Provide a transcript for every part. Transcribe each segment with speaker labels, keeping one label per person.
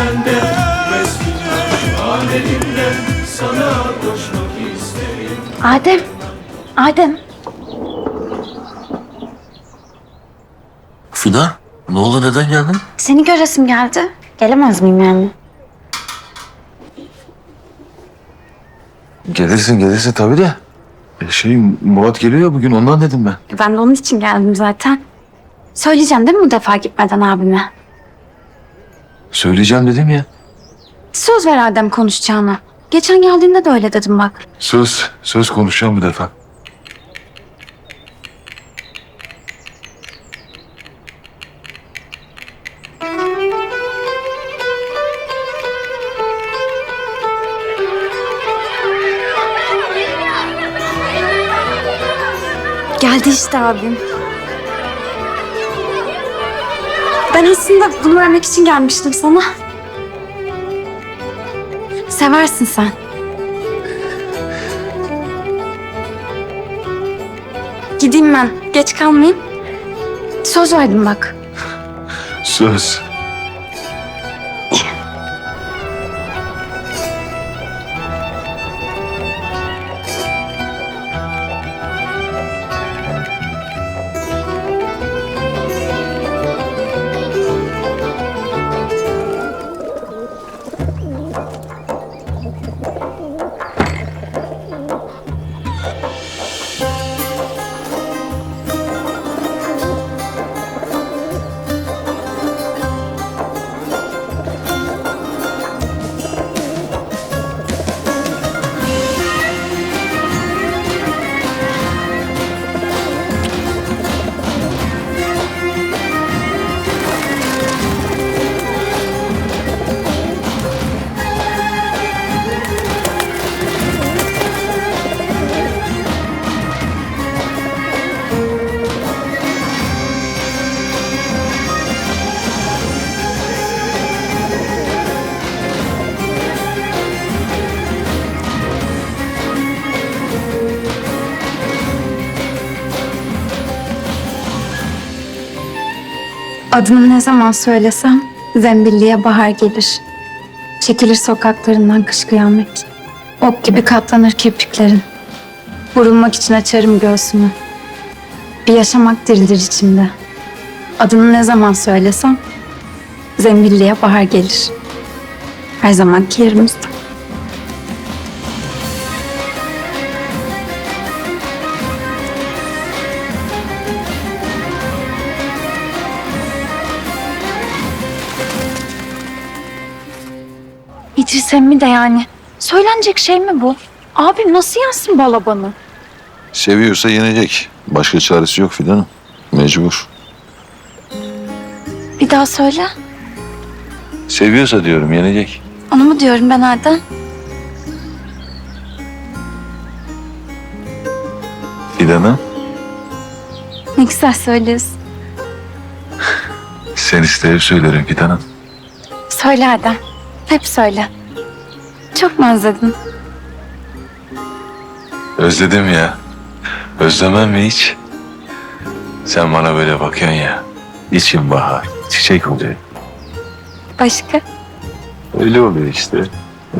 Speaker 1: bende Mesut hallerimden sana koşmak isterim
Speaker 2: Adem. Adem.
Speaker 3: Fidan ne oldu neden geldin?
Speaker 2: Seni göresim geldi. Gelemez miyim yani?
Speaker 3: Gelirsin gelirsin tabii de. E, şey Murat geliyor ya bugün ondan dedim ben.
Speaker 2: Ben de onun için geldim zaten. Söyleyeceğim değil mi bu defa gitmeden abime?
Speaker 3: Söyleyeceğim dedim ya.
Speaker 2: Söz ver Adem konuşacağına. Geçen geldiğinde de öyle dedim bak.
Speaker 3: Söz, söz konuşacağım bu defa.
Speaker 2: Geldi işte abim. Ben aslında bunu vermek için gelmiştim sana. Seversin sen. Gideyim ben. Geç kalmayayım. Söz verdim bak.
Speaker 3: Söz.
Speaker 2: Adını ne zaman söylesem zembilliye bahar gelir. Çekilir sokaklarından kış kıyamet. Ok gibi katlanır kirpiklerin. Vurulmak için açarım göğsümü. Bir yaşamak dirilir içimde. Adını ne zaman söylesem zembilliye bahar gelir. Her zamanki yerimizde. Emmi de yani. Söylenecek şey mi bu? Abim nasıl yensin balabanı?
Speaker 3: Seviyorsa yenecek. Başka çaresi yok Fidan'ım. Mecbur.
Speaker 2: Bir daha söyle.
Speaker 3: Seviyorsa diyorum yenecek.
Speaker 2: Onu mu diyorum ben Adem?
Speaker 3: Fidan'ım
Speaker 2: Ne güzel söylüyorsun.
Speaker 3: sen isteyip söylerim Fidan'ım.
Speaker 2: Söyle Adem. Hep söyle. Çok mu özledin?
Speaker 3: Özledim ya. Özlemem mi hiç? Sen bana böyle bakıyorsun ya. İçim bahar, çiçek oluyor.
Speaker 2: Başka?
Speaker 3: Öyle oluyor işte.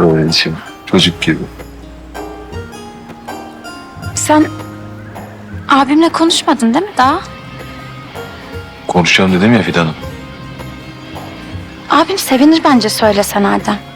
Speaker 3: Öyle içim. Çocuk gibi.
Speaker 2: Sen abimle konuşmadın değil mi daha?
Speaker 3: Konuşacağım dedim ya Fidan'ım.
Speaker 2: Abim sevinir bence söylesen Adem.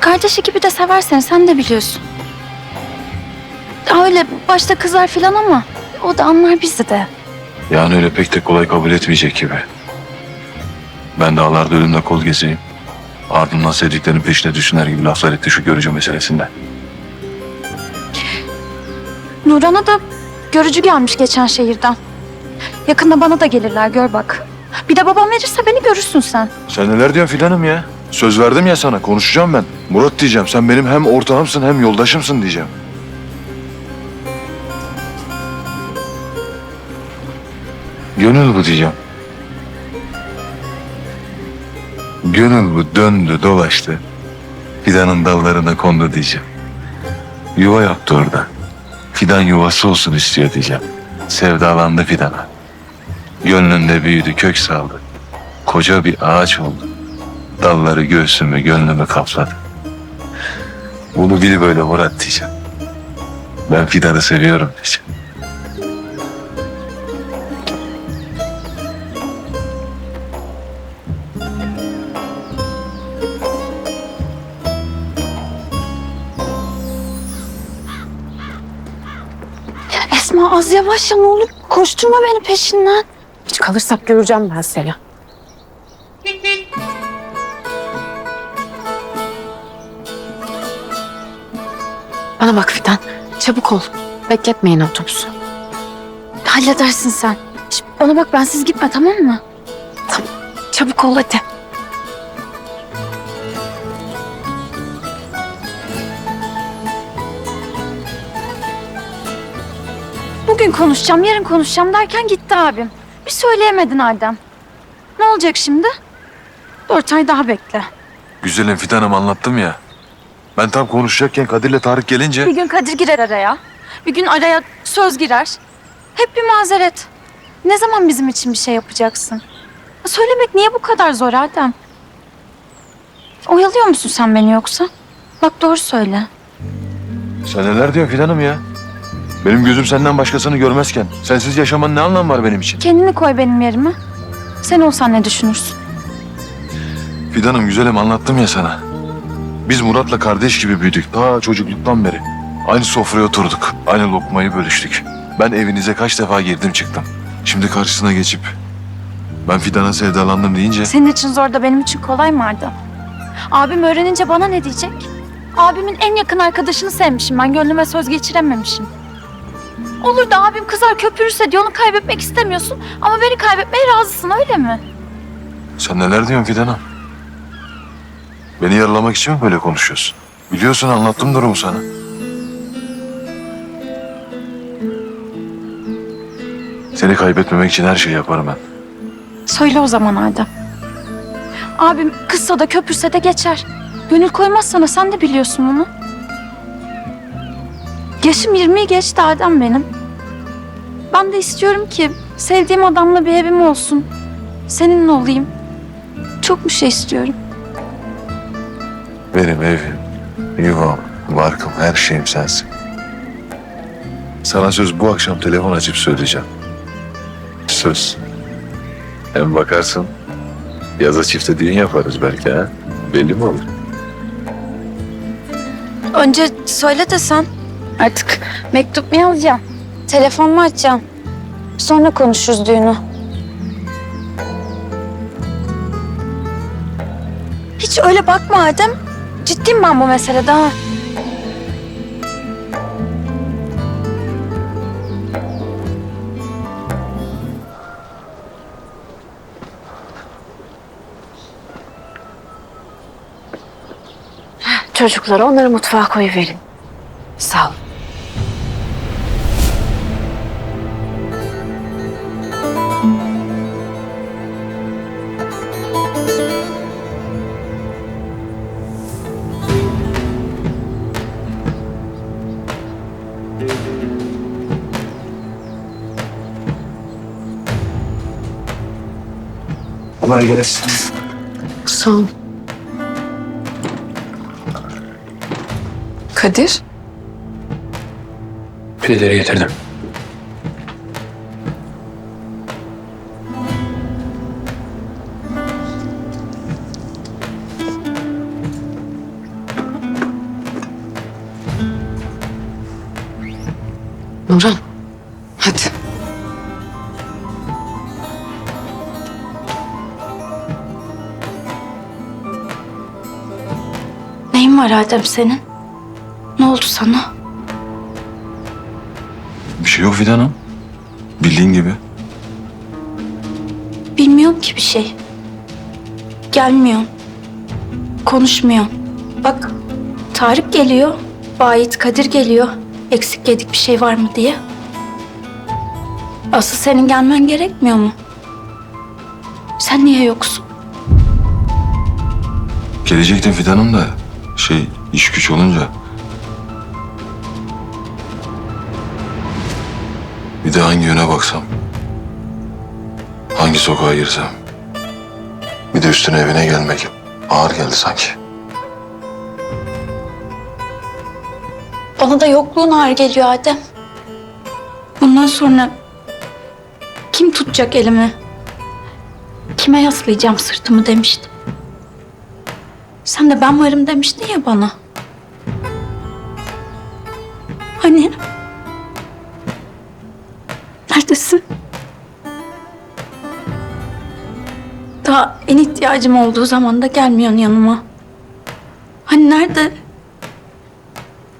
Speaker 2: Kardeşi gibi de sever seni sen de biliyorsun. Öyle başta kızar filan ama o da anlar bizi de.
Speaker 3: Yani öyle pek de kolay kabul etmeyecek gibi. Ben dağlarda ölümle kol gezeyim. Ardından sevdiklerinin peşine düşüner gibi laflar etti şu görücü meselesinde.
Speaker 2: Nuran'a da görücü gelmiş geçen şehirden. Yakında bana da gelirler gör bak. Bir de babam verirse beni görürsün sen.
Speaker 3: Sen neler diyorsun Fidan'ım ya? Söz verdim ya sana konuşacağım ben. Murat diyeceğim sen benim hem ortağımsın hem yoldaşımsın diyeceğim. Gönül bu diyeceğim. Gönül bu döndü dolaştı. Fidanın dallarına kondu diyeceğim. Yuva yaptı orada. Fidan yuvası olsun istiyor diyeceğim. Sevdalandı fidana. Gönlünde büyüdü kök saldı. Koca bir ağaç oldu. Dalları göğsümü, gönlümü kapladı. Bunu biri böyle Murat diyeceğim. Ben Fidan'ı seviyorum diyeceğim.
Speaker 2: Esma az yavaş ya ne olur. Koşturma beni peşinden.
Speaker 4: Hiç kalırsak göreceğim ben seni. Bana bak Fidan. Çabuk ol. Bekletmeyin otobüsü.
Speaker 2: Halledersin sen. Şş, bana bak bensiz gitme tamam mı? Tamam. Çabuk ol hadi. Bugün konuşacağım, yarın konuşacağım derken gitti abim. Bir söyleyemedin Adem. Ne olacak şimdi? Dört ay daha bekle.
Speaker 3: Güzelim Fidan'ım anlattım ya. Ben tam konuşacakken Kadir'le Tarık gelince...
Speaker 2: Bir gün Kadir girer araya. Bir gün araya söz girer. Hep bir mazeret. Ne zaman bizim için bir şey yapacaksın? Ya Söylemek niye bu kadar zor Adem? Oyalıyor musun sen beni yoksa? Bak doğru söyle.
Speaker 3: Sen neler diyorsun Fidan'ım ya? Benim gözüm senden başkasını görmezken sensiz yaşamanın ne anlamı var benim için?
Speaker 2: Kendini koy benim yerime. Sen olsan ne düşünürsün?
Speaker 3: Fidan'ım güzelim anlattım ya sana. Biz Murat'la kardeş gibi büyüdük ta çocukluktan beri. Aynı sofraya oturduk. Aynı lokmayı bölüştük. Ben evinize kaç defa girdim çıktım. Şimdi karşısına geçip ben Fidan'a sevdalandım deyince
Speaker 2: Senin için zor da benim için kolay mı Adem? Abim öğrenince bana ne diyecek? Abimin en yakın arkadaşını sevmişim ben. Gönlüme söz geçirememişim. Olur da abim kızar köpürürse diye onu kaybetmek istemiyorsun. Ama beni kaybetmeye razısın öyle mi?
Speaker 3: sen neler diyorsun Fidan'ım? Beni yaralamak için mi böyle konuşuyorsun? Biliyorsun anlattım durumu sana. Seni kaybetmemek için her şeyi yaparım ben.
Speaker 2: Söyle o zaman Adem. Abim kızsa da köpürse de geçer. Gönül koymaz sana sen de biliyorsun bunu. Yaşım 20'yi geçti Adem benim. Ben de istiyorum ki sevdiğim adamla bir evim olsun. Seninle olayım. Çok bir şey istiyorum.
Speaker 3: Benim evim, yuvam, barkım, her şeyim sensin. Sana söz bu akşam telefon açıp söyleyeceğim. Söz. Hem bakarsın, yaza çifte düğün yaparız belki ha. Belli mi olur?
Speaker 2: Önce söyle de sen. Artık mektup mu yazacağım? Telefon mu açacağım? Sonra konuşuruz düğünü. Hiç öyle bakma Adem. Ciddiyim ben bu meselede ha.
Speaker 4: Çocuklar onları mutfağa koyuverin. Sağ ol.
Speaker 1: Kolay gelsin.
Speaker 4: Sağ ol. Kadir?
Speaker 1: Pideleri getirdim.
Speaker 4: Nurhan. Hadi.
Speaker 2: Var Adem senin? Ne oldu sana?
Speaker 3: Bir şey yok Fidan'ım. Bildiğin gibi.
Speaker 2: Bilmiyorum ki bir şey. Gelmiyor. Konuşmuyor. Bak Tarık geliyor. Bayit Kadir geliyor. Eksik yedik bir şey var mı diye. Asıl senin gelmen gerekmiyor mu? Sen niye yoksun?
Speaker 3: Gelecektim Fidan'ım da şey iş güç olunca. Bir de hangi yöne baksam. Hangi sokağa girsem. Bir de üstüne evine gelmek. Ağır geldi sanki.
Speaker 2: Bana da yokluğun ağır geliyor Adem. Bundan sonra kim tutacak elimi? Kime yaslayacağım sırtımı demiştim. Sen de ben varım demiştin ya bana. Hani? Neredesin? Daha en ihtiyacım olduğu zaman da gelmiyorsun yanıma. Hani nerede?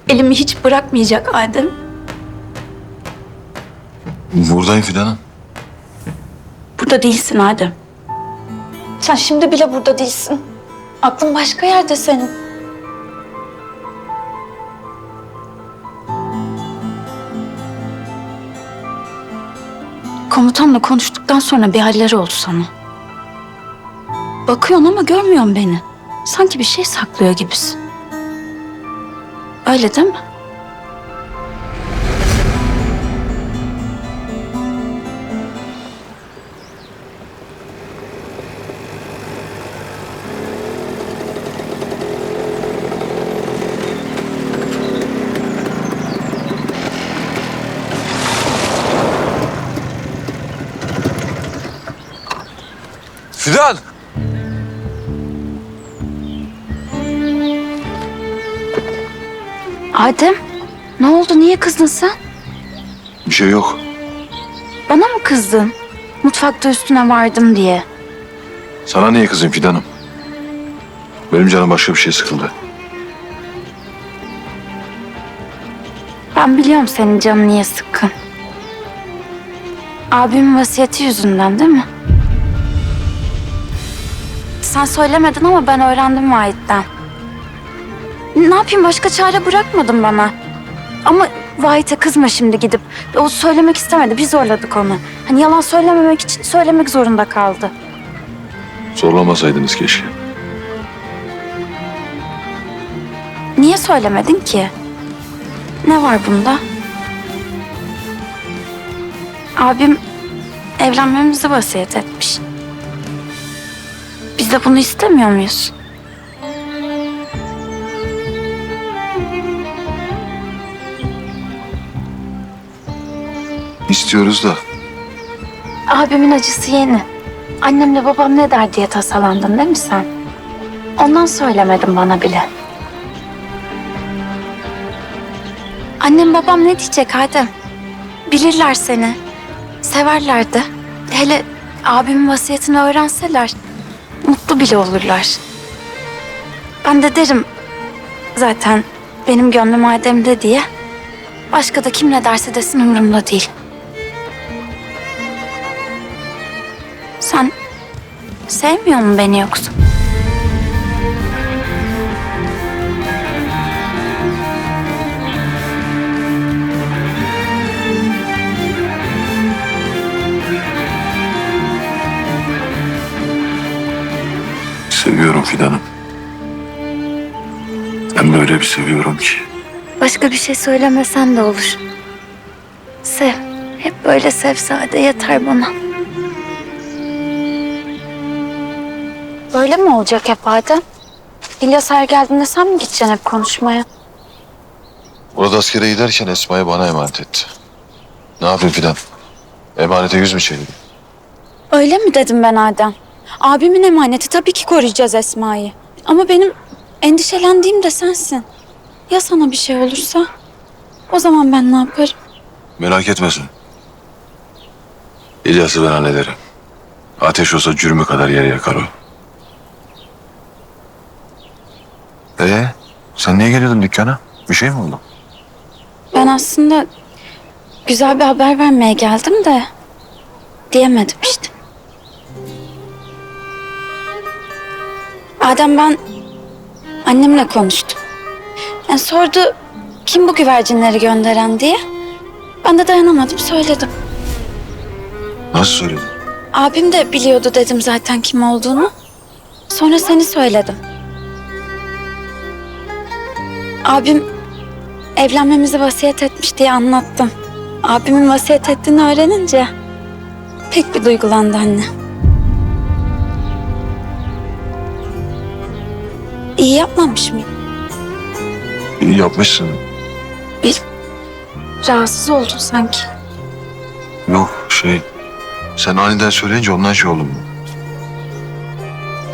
Speaker 2: Elimi hiç bırakmayacak Adem.
Speaker 3: Buradayım Fidan'ım.
Speaker 2: Burada değilsin Adem. Sen şimdi bile burada değilsin. Aklın başka yerde senin. Komutanla konuştuktan sonra bir halleri oldu sana. Bakıyorsun ama görmüyorsun beni. Sanki bir şey saklıyor gibisin. Öyle değil mi? Adem, ne oldu? Niye kızdın sen?
Speaker 3: Bir şey yok.
Speaker 2: Bana mı kızdın? Mutfakta üstüne vardım diye.
Speaker 3: Sana niye kızayım Fidan'ım? Benim canım başka bir şey sıkıldı.
Speaker 2: Ben biliyorum senin canın niye sıkkın. Abimin vasiyeti yüzünden değil mi? Sen söylemedin ama ben öğrendim Vahit'ten. Ne yapayım başka çare bırakmadın bana. Ama Vahit'e kızma şimdi gidip. O söylemek istemedi. Biz zorladık onu. Hani yalan söylememek için söylemek zorunda kaldı.
Speaker 3: Zorlamasaydınız keşke.
Speaker 2: Niye söylemedin ki? Ne var bunda? Abim evlenmemizi vasiyet etmiş. Biz de bunu istemiyor muyuz?
Speaker 3: İstiyoruz da
Speaker 2: Abimin acısı yeni. Annemle babam ne der diye tasalandın değil mi sen? Ondan söylemedin bana bile. Annem babam ne diyecek Adem? Bilirler seni. Severler de. Hele abimin vasiyetini öğrenseler mutlu bile olurlar. Ben de derim zaten benim gönlüm Adem'de diye. Başka da kim ne derse desin umurumda değil. Sevmiyor musun beni yoksa?
Speaker 3: seviyorum Fidan'ım. Hem böyle bir seviyorum ki.
Speaker 2: Başka bir şey söylemesen de olur. Sev. Hep böyle sev sade yeter bana. Böyle mi olacak hep Adem? İlyas her geldiğinde sen mi gideceksin hep konuşmaya?
Speaker 3: Orada askere giderken Esma'yı bana emanet etti. Ne yapayım Fidan? Emanete yüz mü çevireyim?
Speaker 2: Öyle mi dedim ben Adem? Abimin emaneti tabii ki koruyacağız Esma'yı. Ama benim endişelendiğim de sensin. Ya sana bir şey olursa? O zaman ben ne yaparım?
Speaker 3: Merak etmesin. İlyas'ı ben hallederim. Ateş olsa cürmü kadar yere yakar o. Ee, sen niye geliyordun dükkana? Bir şey mi oldu?
Speaker 2: Ben aslında güzel bir haber vermeye geldim de diyemedim işte. Adem ben annemle konuştum. Yani sordu kim bu güvercinleri gönderen diye. Ben de dayanamadım söyledim.
Speaker 3: Nasıl söyledin?
Speaker 2: Abim de biliyordu dedim zaten kim olduğunu. Sonra seni söyledim. Abim evlenmemizi vasiyet etmiş diye anlattım. Abimin vasiyet ettiğini öğrenince pek bir duygulandı anne. İyi yapmamış mıyım?
Speaker 3: İyi yapmışsın.
Speaker 2: Rahatsız oldun sanki.
Speaker 3: Yok şey sen aniden söyleyince ondan şey oldu mu?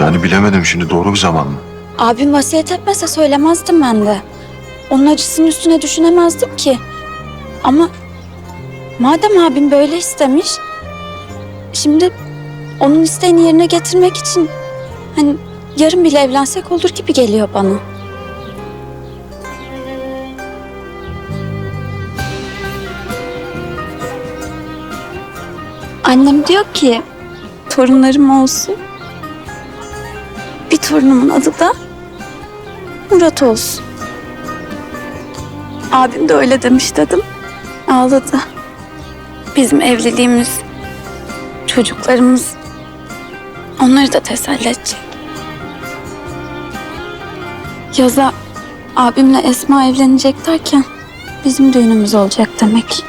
Speaker 3: Yani bilemedim şimdi doğru bir zaman mı?
Speaker 2: Abim vasiyet etmese söylemezdim ben de. Onun acısının üstüne düşünemezdim ki. Ama madem abim böyle istemiş, şimdi onun isteğini yerine getirmek için hani yarın bile evlensek olur gibi geliyor bana. Annem diyor ki torunlarım olsun. Bir torunumun adı da Murat olsun. Abim de öyle demiş dedim. Ağladı. Bizim evliliğimiz, çocuklarımız onları da teselli edecek. Yaza abimle Esma evlenecek derken bizim düğünümüz olacak demek.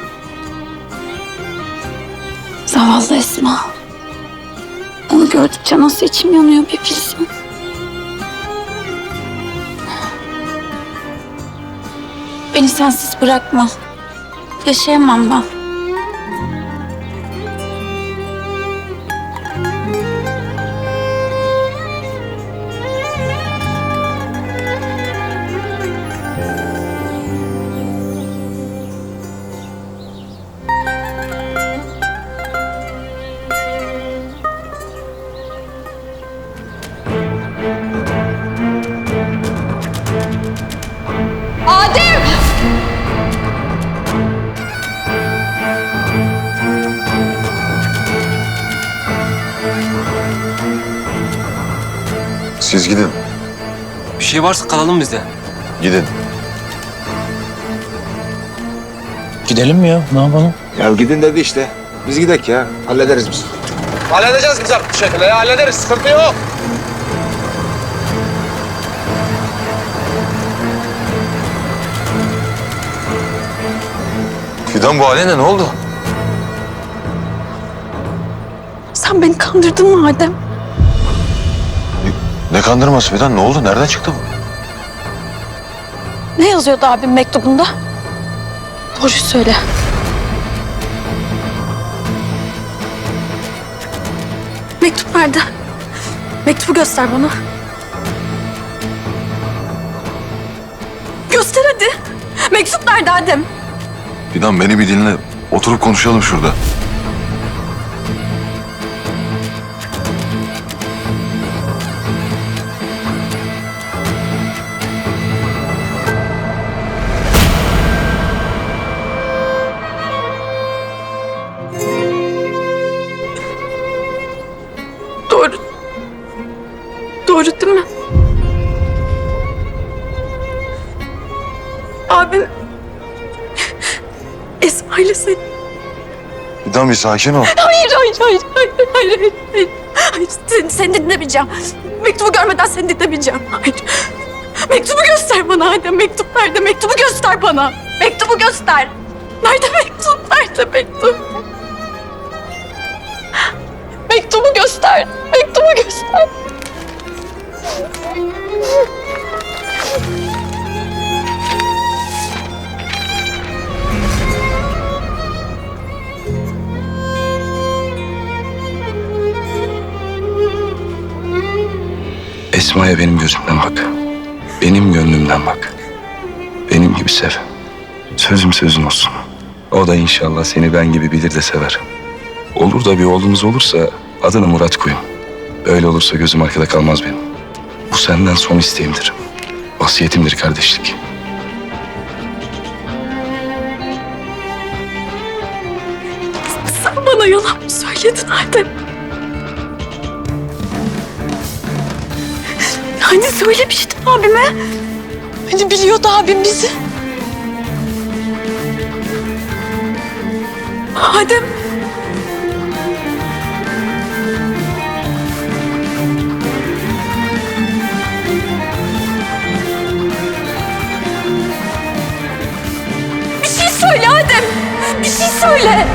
Speaker 2: Zavallı Esma. Onu gördükçe nasıl içim yanıyor bir bilsin. Beni sensiz bırakma. Yaşayamam ben.
Speaker 3: Siz gidin.
Speaker 5: Bir şey varsa kalalım biz de.
Speaker 3: Gidin.
Speaker 5: Gidelim mi ya? Ne yapalım?
Speaker 6: Ya gidin dedi işte. Biz gidek ya. Hallederiz biz.
Speaker 5: Halledeceğiz biz artık bir şekilde ya. Hallederiz. Sıkıntı yok.
Speaker 3: Fidan bu haline ne oldu?
Speaker 2: Sen beni kandırdın mı Adem?
Speaker 3: Ne kandırması Fidan ne oldu? Nereden çıktı bu?
Speaker 2: Ne yazıyordu abim mektubunda? Doğruyu söyle. Mektup nerede? Mektubu göster bana. Göster hadi. Mektup nerede Adem?
Speaker 3: Fidan beni bir dinle. Oturup konuşalım şurada. Bir sakin ol.
Speaker 2: Hayır, hayır, hayır, hayır, hayır, hayır, hayır. Hayır, seni, seni dinlemeyeceğim. Mektubu görmeden seni dinlemeyeceğim. Hayır. Mektubu göster bana Adem. Mektup nerede? Mektubu göster bana. Mektubu göster. Nerede mektup? Nerede mektup? Mektubu göster. Mektubu göster.
Speaker 7: Esma'ya benim gözümden bak. Benim gönlümden bak. Benim gibi sev. Sözüm sözün olsun. O da inşallah seni ben gibi bilir de sever. Olur da bir oğlumuz olursa adını Murat koyun. Öyle olursa gözüm arkada kalmaz benim. Bu senden son isteğimdir. Vasiyetimdir kardeşlik.
Speaker 2: Sen bana yalan mı söyledin Adem? Hani söylemiştin abime? Hani biliyordu abim bizi. Adem. Bir şey söyle Adem. Bir şey söyle.